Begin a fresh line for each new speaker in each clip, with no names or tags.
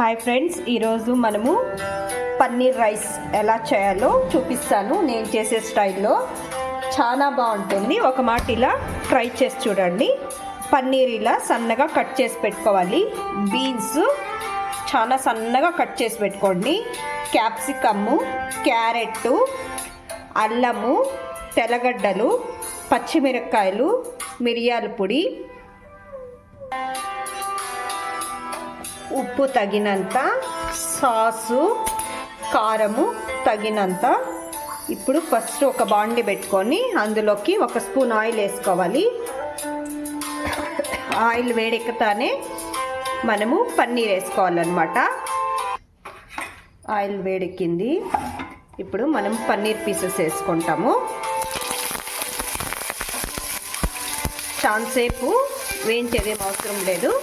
Hi friends ఈరోజు మనము paneer rice ఎలా చేయాలో చూపిస్తాను. నేను చేసే స్టైల్లో చాలా బాగుంటుంది. ఒక మాట ఇలా ట్రై చేసి చూడండి. పన్నీర్ ఇలా సన్నగా కట్ చేసి పెట్టుకోవాలి. బీన్స్ చాలా సన్నగా కట్ చేసి పెట్టుకోండి. క్యాప్సికమ్ము క్యారెట్టు అల్లము తెల్లగడ్డలు పచ్చిమిరపకాయలు మిరియాల పొడి ఉప్పు తగినంత సాసు కారము తగినంత. ఇప్పుడు ఫస్ట్ ఒక బాండి పెట్టుకొని అందులోకి ఒక స్పూన్ ఆయిల్ వేసుకోవాలి. ఆయిల్ వేడెక్కుతానే మనము పన్నీర్ వేసుకోవాలన్నమాట. ఆయిల్ వేడెక్కింది. ఇప్పుడు మనం పన్నీర్ పీసెస్ వేసుకుంటాము. చాలాసేపు వేయించేదేం అవసరం లేదు.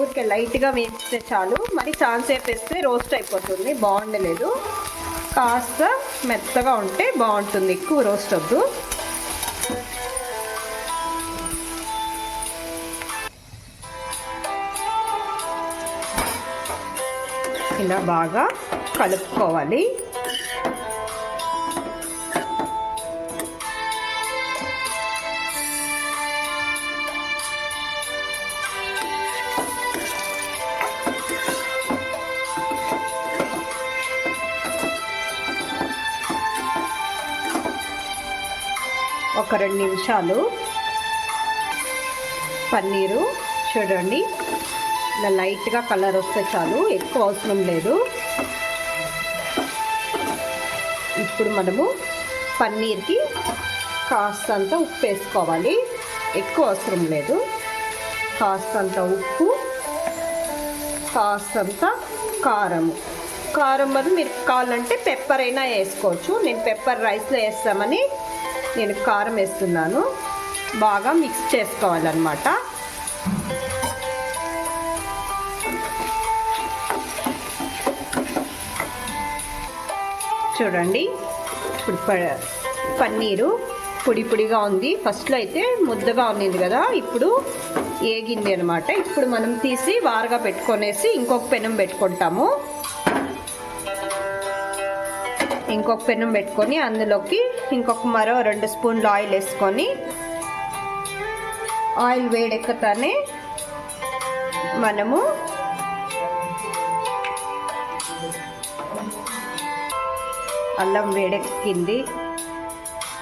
ఊరికే లైట్గా వేస్తే చాలు. మరి చాలాసేపు వేస్తే రోస్ట్ అయిపోతుంది. బాగుండలేదు. కాస్త మెత్తగా ఉంటే బాగుంటుంది. ఎక్కువ రోస్ట్ వద్దు. ఇలా బాగా కలుపుకోవాలి. ఒక రెండు నిమిషాలు. పన్నీరు చూడండి. ఇలా లైట్గా కలర్ వస్తే చాలు ఎక్కువ అవసరం లేదు. ఇప్పుడు మనము పన్నీర్కి కాస్తంత ఉప్పు వేసుకోవాలి. ఎక్కువ అవసరం లేదు. కాస్తంత ఉప్పు కాస్తంత కారము కారం బదులు మీరు కావాలంటే పెప్పర్ అయినా వేసుకోవచ్చు. నేను పెప్పర్ రైస్లో వేస్తామని నేను కారం వేస్తున్నాను. బాగా మిక్స్ చేసుకోవాలన్నమాట. చూడండి ఇప్పుడు ప- పన్నీరు పొడి పొడిగా ఉంది. ఫస్ట్లో అయితే ముద్దగా ఉన్నింది కదా ఇప్పుడు ఏగింది అనమాట ఇప్పుడు మనం తీసి వారగా పెట్టుకొనేసి ఇంకొక పెనం పెట్టుకుంటాము. ఇంకొక పెనం పెట్టుకొని అందులోకి ఇంకొక మరో రెండు స్పూన్లు ఆయిల్ వేసుకొని ఆయిల్ వేడెక్కతానే మనము అల్లం వేడెక్కింది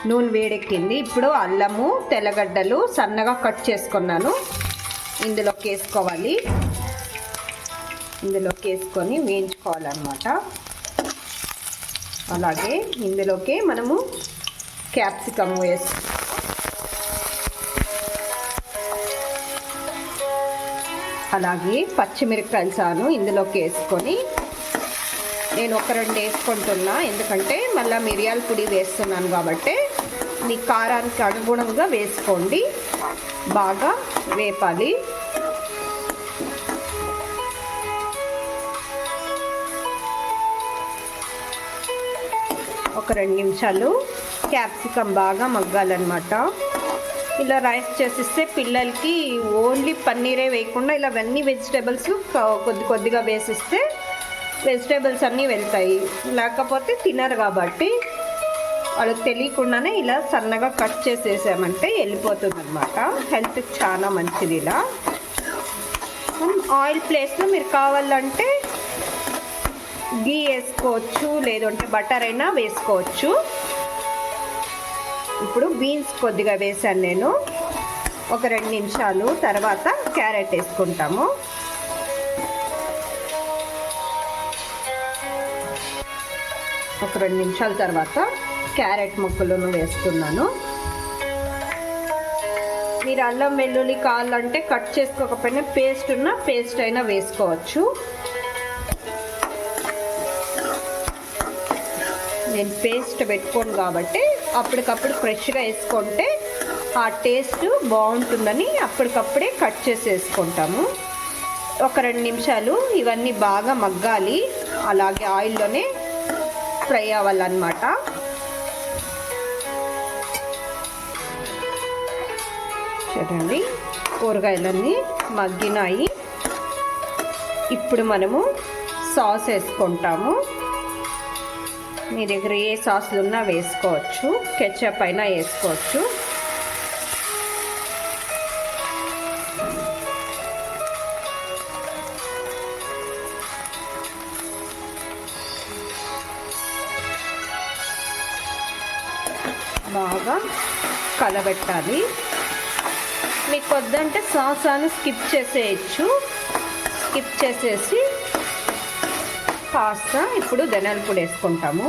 నూనె వేడెక్కింది. ఇప్పుడు అల్లము తెల్లగడ్డలు సన్నగా కట్ చేసుకున్నాను. ఇందులోకి వేసుకోవాలి. ఇందులోకి వేసుకొని వేయించుకోవాలన్నమాట. అలాగే ఇందులోకి మనము క్యాప్సికమ్ వేసి అలాగే పచ్చిమిరపకాయలు సాను ఇందులోకి వేసుకొని నేను ఒక రెండు వేసుకుంటున్నా. ఎందుకంటే మళ్ళీ మిరియాల పొడి వేస్తున్నాను కాబట్టి మీ కారానికి అనుగుణంగా వేసుకోండి. బాగా వేపాలి. ఒక రెండు నిమిషాలు క్యాప్సికమ్ బాగా మగ్గాలన్నమాట. ఇలా రైస్ చేసిస్తే పిల్లలకి ఓన్లీ పన్నీరే వేయకుండా ఇలా అన్ని వెజిటేబుల్స్ కొద్ది కొద్దిగా వేసిస్తే వెజిటేబుల్స్ అన్నీ వెళ్తాయి. లేకపోతే తినరు కాబట్టి వాళ్ళకి తెలియకుండానే ఇలా సన్నగా కట్ చేసేసామంటే వెళ్ళిపోతుంది అనమాట హెల్త్కి చాలా మంచిది ఇలా. ఆయిల్ ప్లేస్లో మీరు కావాలంటే గీ వేసుకోవచ్చు లేదంటే బటర్ అయినా వేసుకోవచ్చు. ఇప్పుడు బీన్స్ కొద్దిగా వేసాను నేను. ఒక రెండు నిమిషాలు తర్వాత క్యారెట్ వేసుకుంటాము. ఒక రెండు నిమిషాల తర్వాత క్యారెట్ ముక్కలను వేస్తున్నాను. మీరు అల్లం వెల్లుల్లి కావాలంటే కట్ చేసుకోకపోయినా పేస్ట్ ఉన్న పేస్ట్ అయినా వేసుకోవచ్చు. నేను పేస్ట్ పెట్టుకోను కాబట్టి అప్పటికప్పుడు ఫ్రెష్గా వేసుకుంటే ఆ టేస్ట్ బాగుంటుందని అప్పటికప్పుడే కట్ చేసి వేసుకుంటాము ఒక రెండు నిమిషాలు ఇవన్నీ బాగా మగ్గాలి. అలాగే ఆయిల్లోనే ఫ్రై అవ్వాలన్నమాట. చూడండి కూరగాయలన్నీ మగ్గినాయి. ఇప్పుడు మనము సాస్ వేసుకుంటాము. మీ దగ్గర ఏ సాస్లు ఉన్నా వేసుకోవచ్చు కెచప్ అయినా వేసుకోవచ్చు. బాగా కలబెట్టాలి. మీకు వద్దంటే సాస్ అని స్కిప్ చేసేయచ్చు. స్కిప్ చేసేసి కాస్త ఇప్పుడు ధనియాల పొడి వేసుకుంటాము.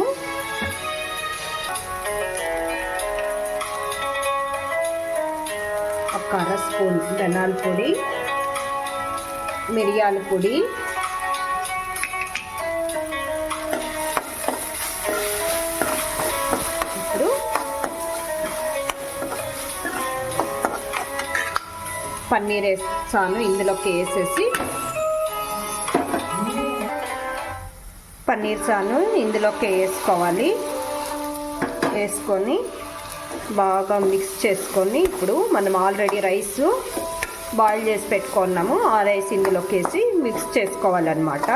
ఒక అర స్పూన్ ధనియాల పొడి మిరియాల పొడి. ఇప్పుడు పన్నీర్ వేస్తాను ఇందులోకి వేసేసి పన్నీర్ సాను ఇందులోకి వేసుకోవాలి. వేసుకొని బాగా మిక్స్ చేసుకొని ఇప్పుడు మనం ఆల్రెడీ రైస్ బాయిల్ చేసి పెట్టుకున్నాము. ఆ రైస్ ఇందులోకి వేసి మిక్స్ చేసుకోవాలన్నమాట.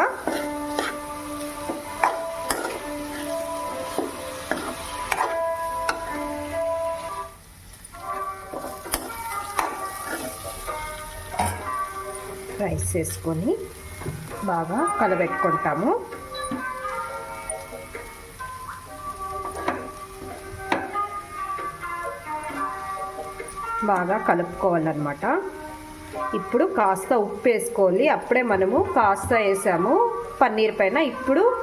రైస్ వేసుకొని బాగా కలబెట్టుకుంటాము. బాగా కలుపుకోవాలన్నమాట. ఇప్పుడు కాస్త ఉప్పు వేసుకోవాలి. అప్పుడే మనము కాస్త వేసాము. పన్నీర్ పైన ఇప్పుడు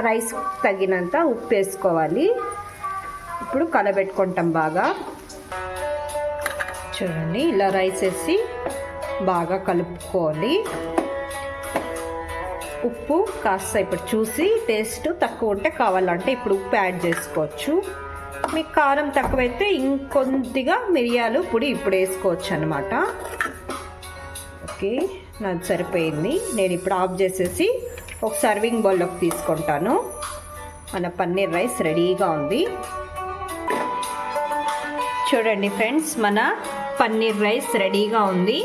రైస్ తగినంత ఉప్పు వేసుకోవాలి. ఇప్పుడు కలబెట్టుకుంటాం బాగా. చూడండి ఇలా రైస్ వేసి బాగా కలుపుకోవాలి. ఉప్పు కాస్త ఇప్పుడు చూసి టేస్ట్ తక్కువ ఉంటే కావాలంటే ఇప్పుడు ఉప్పు యాడ్ చేసుకోవచ్చు. మీకు కారం తక్కువైతే ఇంకొద్దిగా మిరియాలు పొడి ఇప్పుడు వేసుకోవచ్చు అనమాట ఓకే నాకు సరిపోయింది. నేను ఇప్పుడు ఆఫ్ చేసేసి ఒక సర్వింగ్ బౌల్లోకి తీసుకుంటాను. మన పన్నీర్ రైస్ రెడీగా ఉంది. చూడండి ఫ్రెండ్స్ మన పన్నీర్ రైస్ రెడీగా ఉంది.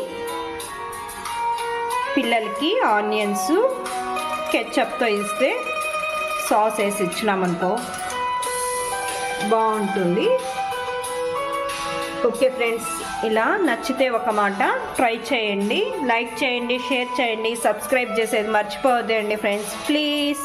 పిల్లలకి ఆనియన్స్ కెచ్చప్తో ఇస్తే సాస్ వేసి ఇచ్చినామనుకో. బాగుంటుంది. ఓకే ఫ్రెండ్స్ ఇలా నచ్చితే ఒక మాట ట్రై చేయండి లైక్ చేయండి షేర్ చేయండి సబ్స్క్రైబ్ చేసేది మర్చిపోవద్దండి ఫ్రెండ్స్. ప్లీజ్.